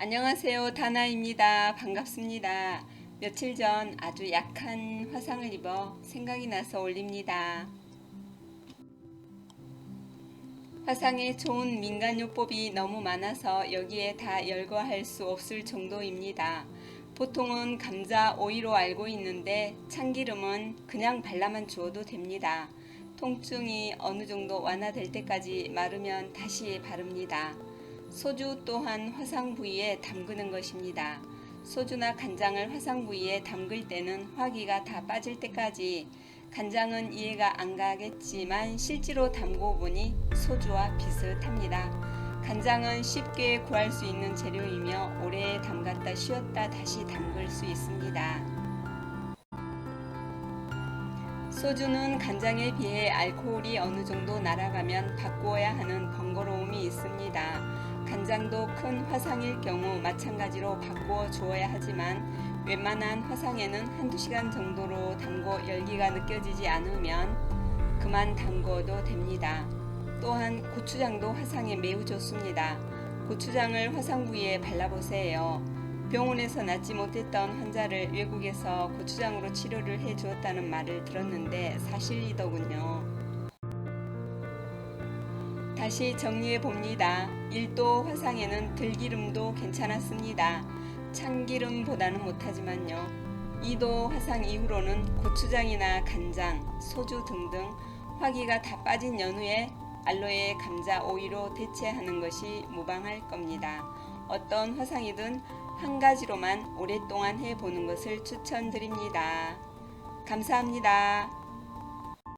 안녕하세요. 다나입니다. 반갑습니다. 며칠 전 아주 약한 화상을 입어 생각이 나서 올립니다. 화상에 좋은 민간요법이 너무 많아서 여기에 다 열거할 수 없을 정도입니다. 보통은 감자 오이로 알고 있는데 참기름은 그냥 발라만 주어도 됩니다. 통증이 어느 정도 완화될 때까지 마르면 다시 바릅니다. 소주 또한 화상 부위에 담그는 것입니다. 소주나 간장을 화상 부위에 담글 때는 화기가 다 빠질 때까지 간장은 이해가 안 가겠지만 실제로 담고 보니 소주와 비슷합니다. 간장은 쉽게 구할 수 있는 재료이며 오래 담갔다 쉬었다 다시 담글 수 있습니다. 소주는 간장에 비해 알코올이 어느 정도 날아가면 바꾸어야 하는 번거로움이 있습니다. 간장도 큰 화상일 경우 마찬가지로 바꾸어 주어야 하지만 웬만한 화상에는 한두 시간 정도로 담고 열기가 느껴지지 않으면 그만 담궈도 됩니다. 또한 고추장도 화상에 매우 좋습니다. 고추장을 화상 부위에 발라보세요. 병원에서 낫지 못했던 환자를 외국에서 고추장으로 치료를 해 주었다는 말을 들었는데 사실이더군요. 다시 정리해 봅니다. 1도 화상에는 들기름도 괜찮았습니다. 참기름보다는 못하지만요. 2도 화상 이후로는 고추장이나 간장, 소주 등등 화기가 다 빠진 연후에 알로에 감자 오이로 대체하는 것이 무방할 겁니다. 어떤 화상이든 한 가지로만 오랫동안 해보는 것을 추천드립니다. 감사합니다.